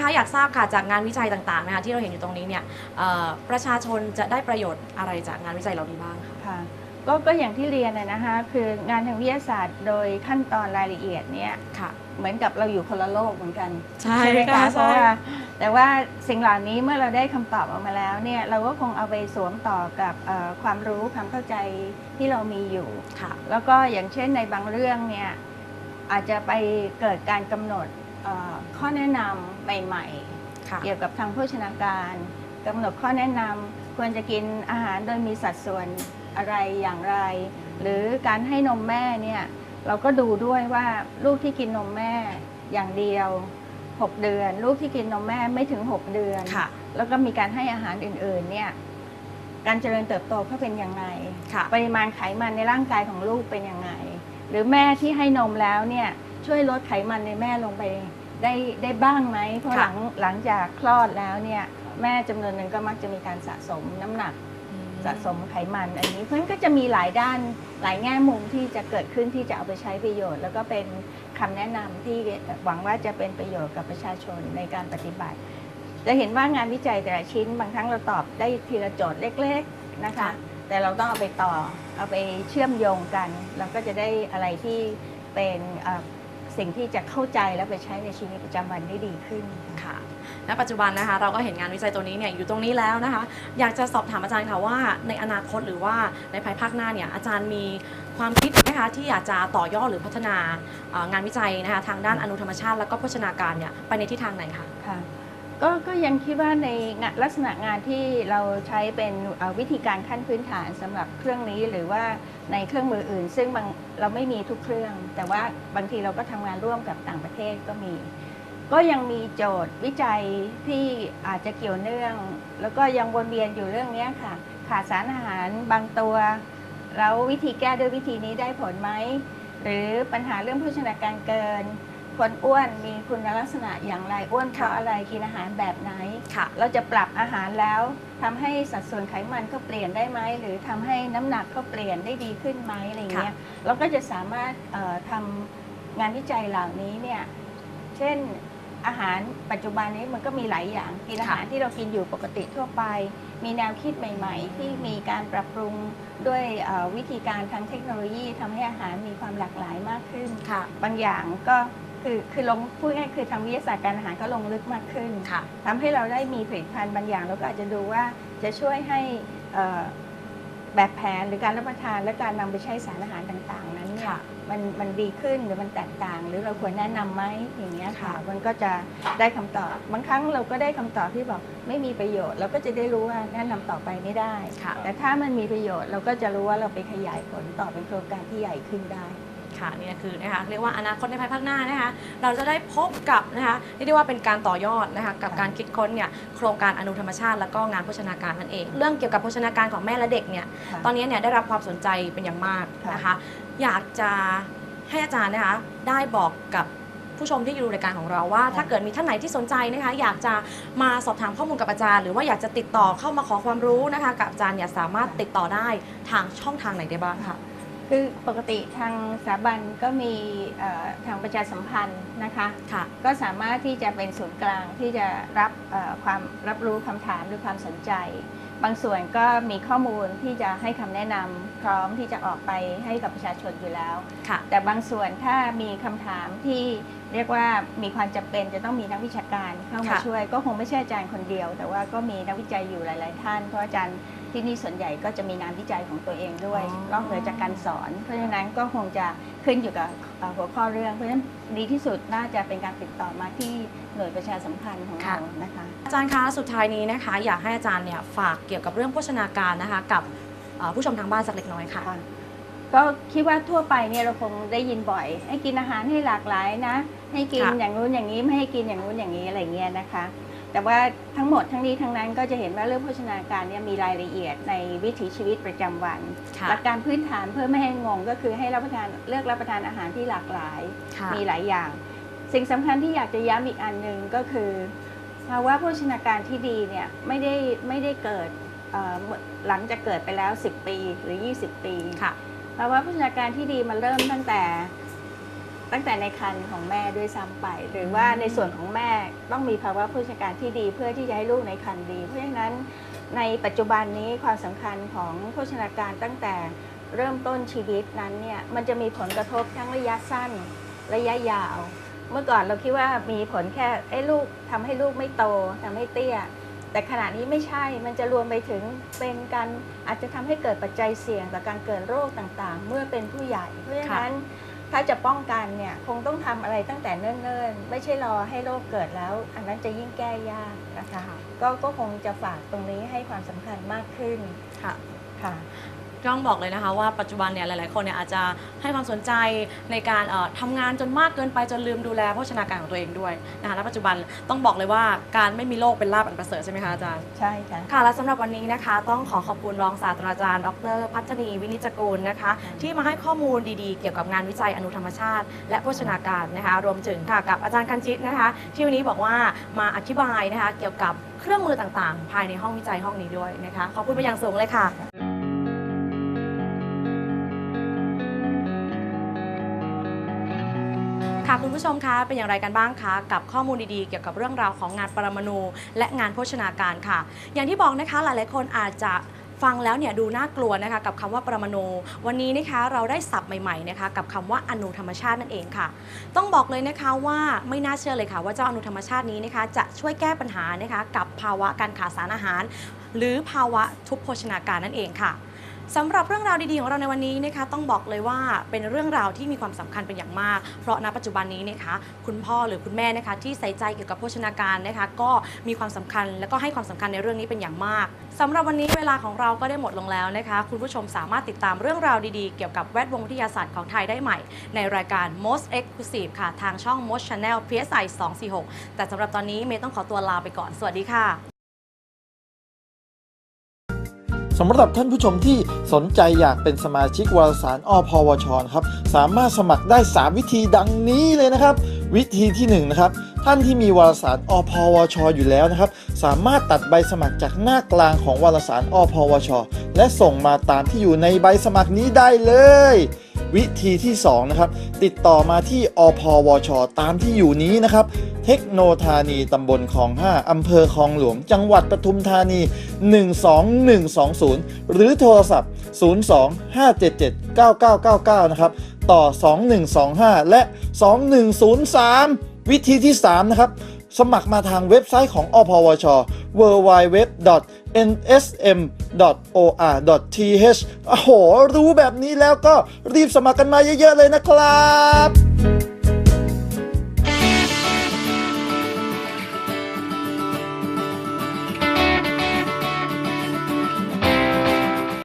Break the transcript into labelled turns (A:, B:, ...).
A: คะอยากทราบค่ะจากงานวิจัยต่างๆนะคะที่เราเห็นอยู่ตรงนี้เนี่ยเอ่อประชาชนจะได้ประโยชน์อะไรจากงานวิจัยเหล่านี้บ้างคะ
B: ค่ะก็ก็อย่างที่เรียนนะนะคะคืองานทางวิทยาศาสตร์โดยขั้นตอนรายละเอียดเนี่ย
A: ค่ะ
B: เหมือนกับเราอยู่คนละโลกเหมือนกัน
A: ใช่
B: ไหม
A: ค่ะ
B: คะเพ
A: ใช่
B: ราะว่าแต่ว่าสิ่งเหล่านี้เมื่อเราได้คำตอบออกมาแล้วเนี่ยเราก็คงเอาไปสวมต่อกับเอ่อความรู้ความเข้าใจที่เรามีอยู่
A: ค่ะ
B: แล้วก็อย่างเช่นในบางเรื่องเนี่ยอาจจะไปเกิดการกำหนด เอ่อข้อแนะนำใหม่ๆ
A: ค่ะ
B: เกี่ยวกับทางโภชนาการกำหนดข้อแนะนำควรจะกินอาหารโดยมีสัดส่วนอะไรอย่างไร หรือการให้นมแม่เนี่ยเราก็ดูด้วยว่าลูกที่กินนมแม่อย่างเดียว 6 เดือน ลูกที่กินนมแม่ไม่ถึง 6 เดือน
A: ค่ะ
B: แล้วก็มีการให้อาหารอื่นๆเนี่ยการเจริญเติบโตเขาเป็นยังไง
A: ค่ะ
B: ปริมาณไขมันในร่างกายของลูกเป็นยังไง หรือแม่ที่ให้นมแล้วเนี่ย ช่วยลดไขมันในแม่ลงไปได้ได้บ้างไหมเพราะห
A: ค่ะ
B: ลังหลังจากคลอดแล้วเนี่ยแม่จำนวนหนึ่งก็มักจะมีการสะสมน้ำหนัก
A: อืม
B: สะสมไขมันอันนี้เพราะฉะนั้นก็จะมีหลายด้านหลายแง่มุมที่จะเกิดขึ้นที่จะเอาไปใช้ประโยชน์ แล้วก็เป็นคำแนะนำที่หวังว่าจะเป็นประโยชน์กับประชาชนในการปฏิบัติ จะเห็นว่างานวิจัยแต่ละชิ้นบางครั้งเราตอบได้ทีละโจทย์เล็กๆนะคะ
A: ค่ะ
B: แต่เราต้องเอาไปต่อเอาไปเชื่อมโยงกัน เราก็จะได้อะไรที่เป็นเอ่อ สิ่งที่จะเข้าใจแล้วไปใช้ในชีวิตประจำวันได้ดีขึ้น
A: ค่ะ ณ ปัจจุบันนะคะเราก็เห็นงานวิจัยตัวนี้เนี่ยอยู่ตรงนี้แล้วนะคะ อยากจะสอบถามอาจารย์ค่ะว่า ในอนาคตหรือว่าในภายภาคหน้าเนี่ยอาจารย์มีความคิดนะคะที่อยากจะต่อยอดหรือพัฒนาเอ่องานวิจัยนะคะทางด้านอนุธรรมชาติ แล้วก็โภชนาการเนี่ยไปในทิศทางไหนคะ
B: ค่ะ ก็ก็ยังคิดว่าในงานลักษณะงานที่เราใช้เป็นเอ่อวิธีการขั้นพื้นฐานสำหรับเครื่องนี้หรือว่าในเครื่องมืออื่น ซึ่งบางเราไม่มีทุกเครื่อง แต่ว่าบางทีเราก็ทำงานร่วมกับต่างประเทศก็มี ก็ยังมีโจทย์วิจัยที่อาจจะเกี่ยวเนื่อง แล้วก็ยังวนเวียนอยู่เรื่องเนี้ยค่ะ ขาดสารอาหารบางตัว แล้ววิธีแก้ด้วยวิธีนี้ได้ผลไหมหรือปัญหาเรื่องโภชนาการเกิน คนอ้วนมีคุณลักษณะอย่างไรอ้วนเพราะอะไรกินอาหารแบบไหน
A: ค่ะ
B: เราจะปรับอาหารแล้วทำให้สัดส่วนไขมันก็เปลี่ยนได้ไหม หรือทำให้น้ำหนักก็เปลี่ยนได้ดีขึ้นไหมอะไรเงี้ยเราก็จะสามารถเอ่อทำงานวิจัยเหล่านี้เนี่ยเช่นอาหารปัจจุบันนี้มันก็มีหลายอย่างกินอาหารที่เรากินอยู่ปกติทั่วไป มีแนวคิดใหม่ ๆ ที่มีการปรับปรุงด้วยเอ่อวิธีการทางเทคโนโลยีทำให้อาหารมีความหลากหลายมากขึ้น
A: ค่ะ
B: บางอย่างก็ คือคือลงพูดง่ายๆคือทางวิทยาศาสตร์การอาหารก็ลงลึกมากขึ้น
A: ค่ะ
B: ทำให้เราได้มีผลิตภัณฑ์บางอย่างเราก็อาจจะดูว่าจะช่วยให้เอ่อแบบแผนหรือการรับประทานและการนำไปใช้สารอาหารต่างๆ นั้นเนี่ย
A: ค่ะ
B: มันมันดีขึ้นหรือมันแตกต่าง หรือเราควรแนะนำไหมอย่างเงี้ยค่ะ
A: ค่ะ
B: มันก็จะได้คำตอบบางครั้งเราก็ได้คำตอบที่บอกไม่มีประโยชน์ เราก็จะได้รู้ว่าแนะนำต่อไปไม่ได้
A: ค่ะ
B: แต่ถ้ามันมีประโยชน์เราก็จะรู้ว่าเราไปขยายผลต่อเป็นโครงการที่ใหญ่ขึ้นได้
A: ค่ะนี่คือนะคะเรียกว่าอนาคตในภายภาคหน้านะคะเราจะได้พบกับนะคะเรียกได้ว่าเป็นการต่อยอดนะคะกับ
B: ค่ะ
A: การคิดค้นเนี่ยโครงการอนุธรรมชาติ แล้วก็งานโภชนาการนั่นเอง เรื่องเกี่ยวกับโภชนาการของแม่และเด็กเนี่ย
B: ค่ะ
A: ตอนนี้เนี่ยได้รับความสนใจเป็นอย่างมาก
B: ค่ะ
A: นะคะอยากจะให้อาจารย์นะคะได้บอกกับผู้ชมที่อยู่รายการของเราว่า ถ้าเกิดมีท่านไหนที่สนใจนะคะอยากจะมาสอบถามข้อมูลกับอาจารย์ หรือว่าอยากจะติดต่อเข้ามาขอความรู้นะคะกับอาจารย์เนี่ยสามารถติดต่อได้ทางช่องทางไหนได้บ้างคะ
B: คือปกติทางสถาบันก็มีเอ่อทางประชาสัมพันธ์นะคะ
A: ค่ะ
B: ก็สามารถที่จะเป็นศูนย์กลางที่จะรับเอ่อความรับรู้คำถามหรือความสนใจ บางส่วนก็มีข้อมูลที่จะให้คำแนะนำพร้อมที่จะออกไปให้กับประชาชนอยู่แล้ว
A: ค่ะ
B: แต่บางส่วนถ้ามีคำถามที่ เรียกว่ามีความจำเป็นจะต้องมีนักวิชาการเข้ามา
A: ค่ะ
B: ช่วย ก็คงไม่ใช่อาจารย์คนเดียว แต่ว่าก็มีนักวิจัยอยู่หลาย ๆ ท่าน เพราะอาจารย์ที่นี่ส่วนใหญ่ก็จะมีงานวิจัยของตัวเองด้วย
A: อ๋อ
B: นอกเหนือจากการสอน เพราะฉะนั้นก็คงจะขึ้นอยู่กับเอ่อหัวข้อเรื่อง เพราะฉะนั้นดีที่สุดน่าจะเป็นการติดต่อมาที่หน่วยประชาสัมพันธ์ของเรานะคะ
A: อาจารย์คะสุดท้ายนี้นะคะ อยากให้อาจารย์เนี่ยฝากเกี่ยวกับเรื่องโภชนาการนะคะ กับเอ่อผู้ชมทางบ้านสักเล็กน้อยค่ะ
B: ค่ะก็คิดว่าทั่วไปเนี่ยเราคงได้ยินบ่อย ให้กินอาหารให้หลากหลายนะ ให้กิน
A: ค่ะ
B: อย่างนู้นอย่างนี้ไม่ให้กินอย่างนู้นอย่างนี้อะไรเงี้ยนะคะ แต่ว่าทั้งหมดทั้งนี้ทั้งนั้นก็จะเห็นว่าเรื่องโภชนาการเนี่ยมีรายละเอียดในวิถีชีวิตประจำวัน
A: ค่ะ
B: หลักการพื้นฐานเพื่อไม่ให้งงก็คือให้รับประทานเลือกรับประทานอาหารที่หลากหลาย
A: ค่ะ
B: มีหลายอย่าง สิ่งสำคัญที่อยากจะย้ำอีกอันหนึ่งก็คือภาวะโภชนาการที่ดีเนี่ยไม่ได้ไม่ได้เกิดเอ่อหลังจากเกิดไปแล้ว 10 ปีหรือ 20 ปี
A: ค่ะ
B: ภาวะโภชนาการที่ดีมันเริ่มตั้งแต่ ตั้งแต่ในครรภ์ของแม่ด้วยซ้ำไป หรือว่าในส่วนของแม่ต้องมีภาวะโภชการที่ดี เพื่อที่จะให้ลูกในครรภ์ดี เพราะฉะนั้นในปัจจุบันนี้ความสำคัญของโภชนาการตั้งแต่เริ่มต้นชีวิตนั้นเนี่ยมันจะมีผลกระทบทั้งระยะสั้นระยะยาว เมื่อก่อนเราคิดว่ามีผลแค่ไอ้ลูกทำให้ลูกไม่โตทำให้เตี้ย แต่ขณะนี้ไม่ใช่ มันจะรวมไปถึงเป็นการอาจจะทำให้เกิดปัจจัยเสี่ยงต่อการเกิดโรคต่างๆ เมื่อเป็นผู้ใหญ่ เพราะฉะนั้น ถ้าจะป้องกันเนี่ยคงต้องทำอะไรตั้งแต่เนิ่นๆ ไม่ใช่รอให้โรคเกิดแล้ว อันนั้นจะยิ่งแก้ยากนะคะก็ก็คงจะฝากตรงนี้ให้ความสำคัญมากขึ้น
A: ค่ะ
B: ค่ะ
A: ต้องบอกเลยนะคะว่าปัจจุบันเนี่ยหลาย ๆ คนเนี่ยอาจจะให้ความสนใจในการเอ่อทำงานจนมากเกินไปจนลืมดูแลโภชนาการของตัวเองด้วยนะคะและปัจจุบันต้องบอกเลยว่าการไม่มีโรคเป็นลาบอันประเสริฐใช่ไหมคะอาจารย์
B: ใช่ค่ะ
A: ค่ะและสำหรับวันนี้นะคะ ต้องขอขอบคุณรองศาสตราจารย์ ดร พัชนีวินิจกูลนะคะ ที่มาให้ข้อมูลดีๆ เกี่ยวกับงานวิจัยอนุธรรมชาติ และโภชนาการนะคะ รวมถึงค่ะกับอาจารย์คันชิตนะคะ ที่วันนี้บอกว่ามาอธิบายนะคะ เกี่ยวกับเครื่องมือต่างๆ ภายในห้องวิจัยห้องนี้ด้วยนะคะ ขอบคุณเป็นอย่างสูงเลยค่ะ ค่ะคุณผู้ชมคะเป็นอย่างไรกันบ้างคะกับข้อมูลดีๆ เกี่ยวกับเรื่องราวของงานปรมาณูและงานโภชนาการค่ะ อย่างที่บอกนะคะหลายๆคนอาจจะฟังแล้วเนี่ยดูน่ากลัวนะคะกับคำว่าปรมาณูวันนี้นะคะเราได้ศัพท์ใหม่ๆนะคะกับคำว่าอนุธรรมชาตินั่นเองค่ะ ต้องบอกเลยนะคะว่าไม่น่าเชื่อเลยค่ะ ว่าเจ้าอนุธรรมชาตินี้นะคะจะช่วยแก้ปัญหานะคะกับภาวะการขาดสารอาหาร หรือภาวะทุพโภชนาการนั่นเองค่ะ สำหรับเรื่องราวดีๆของเราในวันนี้นะคะต้องบอกเลยว่าเป็นเรื่องราวที่มีความสำคัญเป็นอย่างมาก เพราะณปัจจุบันนี้นะคะคุณพ่อหรือคุณแม่นะคะที่ใส่ใจเกี่ยวกับโภชนาการนะคะก็มีความสำคัญและก็ให้ความสำคัญในเรื่องนี้เป็นอย่างมากสำหรับวันนี้เวลาของเราก็ได้หมดลงแล้วนะคะคุณผู้ชมสามารถติดตามเรื่องราวดีๆ เกี่ยวกับแวดวงวิทยาศาสตร์ของไทยได้ใหม่ ในรายการ Most Exclusive ค่ะทางช่อง Most Channel PSI 246 แต่สำหรับตอนนี้เมย์ต้องขอตัวลาไปก่อนสวัสดีค่ะ
C: สำหรับท่านผู้ชมที่สนใจอยากเป็นสมาชิกวารสารอพวชนะครับสามารถสมัครได้ 3 วิธีดังนี้เลยนะครับ วิธีที่1นะครับท่านที่มีวารสารอพวช อยู่แล้วนะครับ สามารถตัดใบสมัครจากหน้ากลางของวารสารอพวช และส่งมาตามที่อยู่ในใบสมัครนี้ได้เลย วิธีที่2นะครับติดต่อมาที่อพวช ตามที่อยู่นี้นะครับ เทคโนธานีตำบลคลอง 5 อำเภอคลองหลวง จังหวัดปทุมธานี 12120 หรือโทรศัพท์ 02-577-9999 นะครับ ต่อ 2125 และ 2103 วิธีที่ 3 นะครับ สมัครมาทางเว็บไซต์ของอพวช www.nsm.or.th โอ้โห รู้แบบนี้แล้วก็รีบสมัครกันมาเยอะ ๆ เลยนะครับ